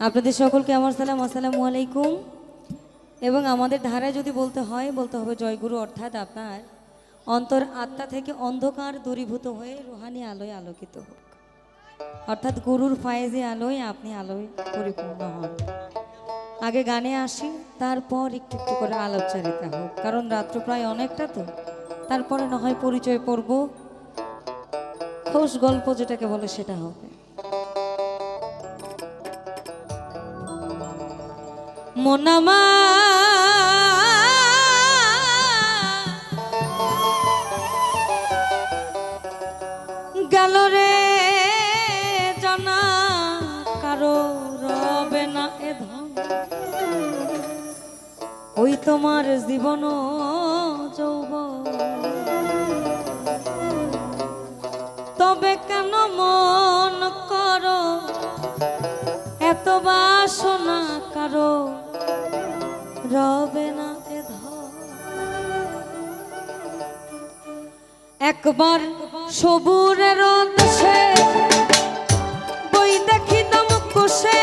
আপনাদের সকলকে আমার সালাম, আসসালামু আলাইকুম। এবং আমাদের ধারায় যদি বলতে হয়, বলতে হবে জয়গুরু অর্থাৎ আপনার অন্তর আত্মা থেকে অন্ধকার দূরীভূত হয়ে রুহানি আলোয় আলোকিত হোক। অর্থাৎ গুরুর ফায়েজে আলোয় আপনি আলোয় পরিপূর্ণ হন। আগে গানে আসি, তারপর একটু একটু করে আলোচনারিতা হোক। কারণ রাত্র প্রায় অনেকটা তো, তারপরে না হয় পরিচয় পড়ব। খোশ গল্প যেটাকে বলে সেটা হবে। মোনামা গেল রে জানা কারও রবে না এ ধন। ওই তোমার জীবন যৌব তবে কেন মন করো? এত বাসনা কারও রবে না ধন। একবার সবুরের দেশে বই দেখি দম কোষে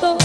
todo.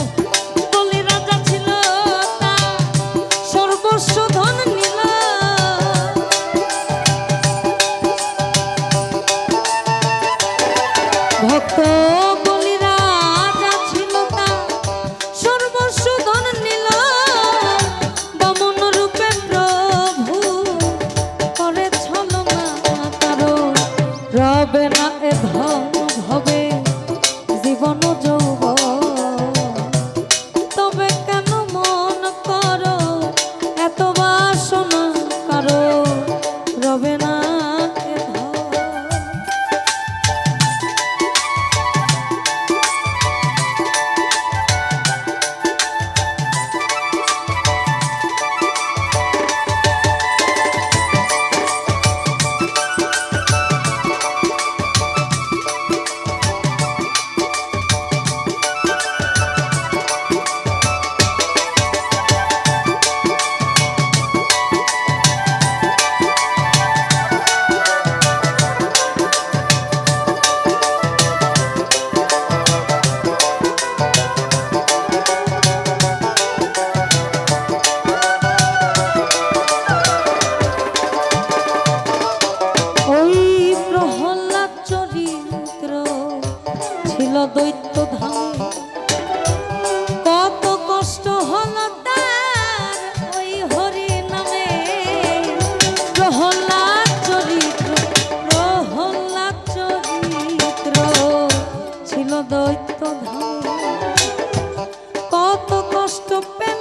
দৈত্য ধামে কত কষ্ট হলো তার ওই হরি নামে প্রহ্লাদ চরিত্র প্রহ্লাদ চরিত্র ছিল দৈত্য ধামে কত কষ্ট পেল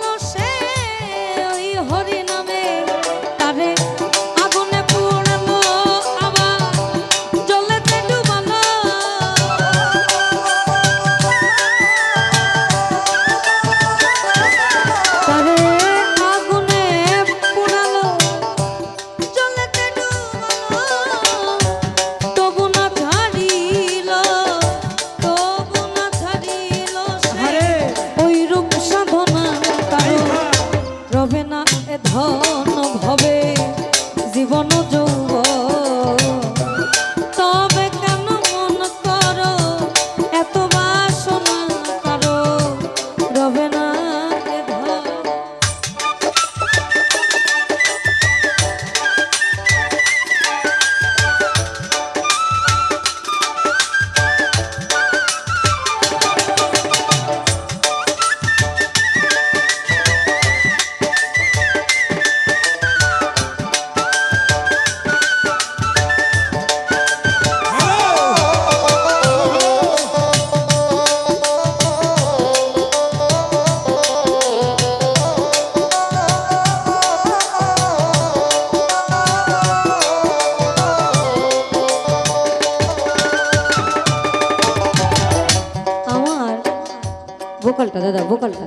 ভোকালটা, দাদা, ভোকালটা।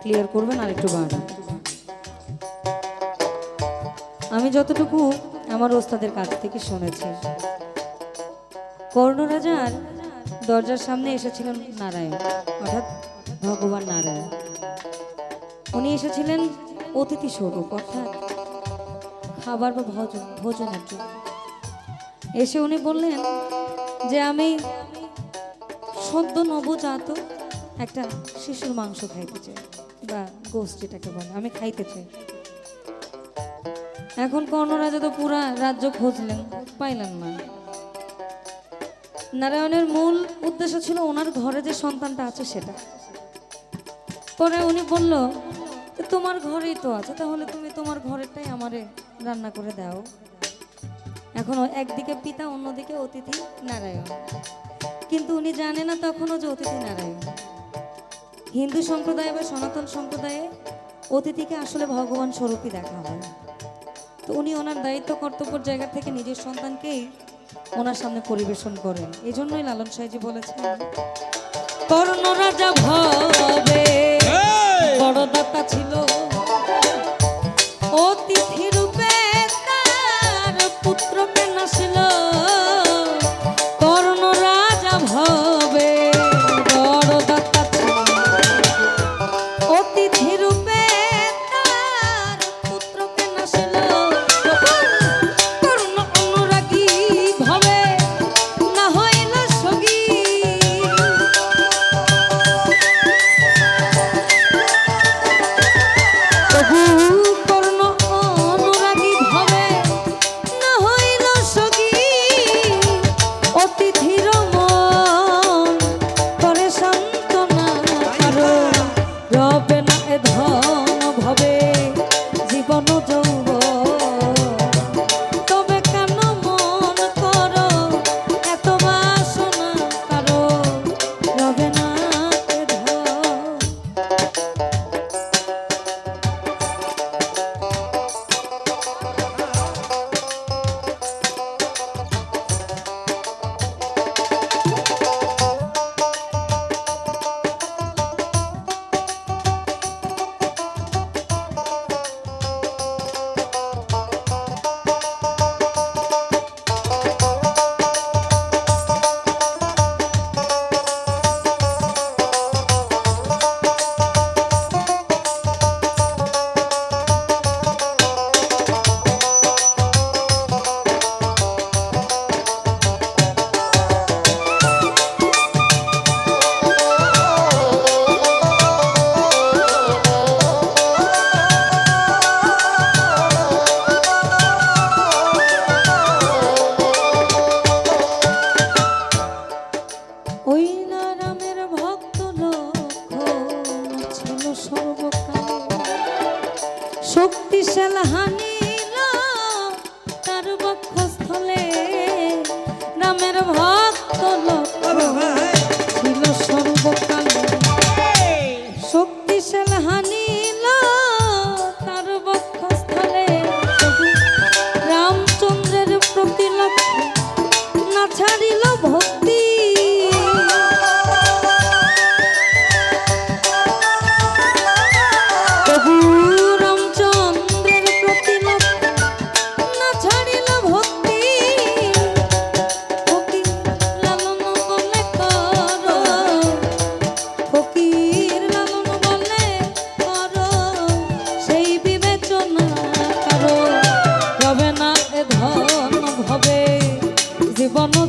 ক্লিয়ার করবেন আর একটু বাড়ান। আমি যতটুকু আমার ওস্তাদের কাছ থেকে শুনেছি। কর্ণরাজার দরজার সামনে এসেছিলেন নারায়ণ, অর্থাৎ ভগবান নারায়ণ। উনি এসেছিলেন অতিথি স্বরূপ, অর্থাৎ খাবার বা ভোজন, ভোজনের জন্য। এসে উনি বললেন যে, আমি সদ্য নবজাত একটা শিশুর মাংস খাইতে চাই, বা গোস্ত যেটাকে বলে, আমি খাইতে চাই। এখন কর্ণরাজা তো পুরা রাজ্য খুঁজলেন, পাইলেন না। নারায়ণের মূল উদ্দেশ্য ছিল ওনার ঘরে যে সন্তানটা আছে সেটা। পরে উনি বলল তোমার ঘরেই তো আছে, তাহলে তুমি তোমার ঘরেরটাই আমারে রান্না করে দাও। এখন একদিকে পিতা, অন্যদিকে অতিথি নারায়ণ। কিন্তু উনি জানে না তখনও যে অতিথি নারায়ণ। হিন্দু সম্প্রদায় বা সনাতন সম্প্রদায়ে অতিথিকে আসলে ভগবান স্বরূপই দেখা হয়। তো উনি ওনার দায়িত্ব কর্তব্যের জায়গা থেকে নিজের সন্তানকেই ওনার সামনে পরিবেশন করেন। এই জন্যই লালন সাহেজি বলেছেন কর্ণ রাজা ভবে বড় দাতা ছিল। অতিথি রূপে তার পুত্রকে নাসিল কর্ণ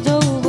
কারও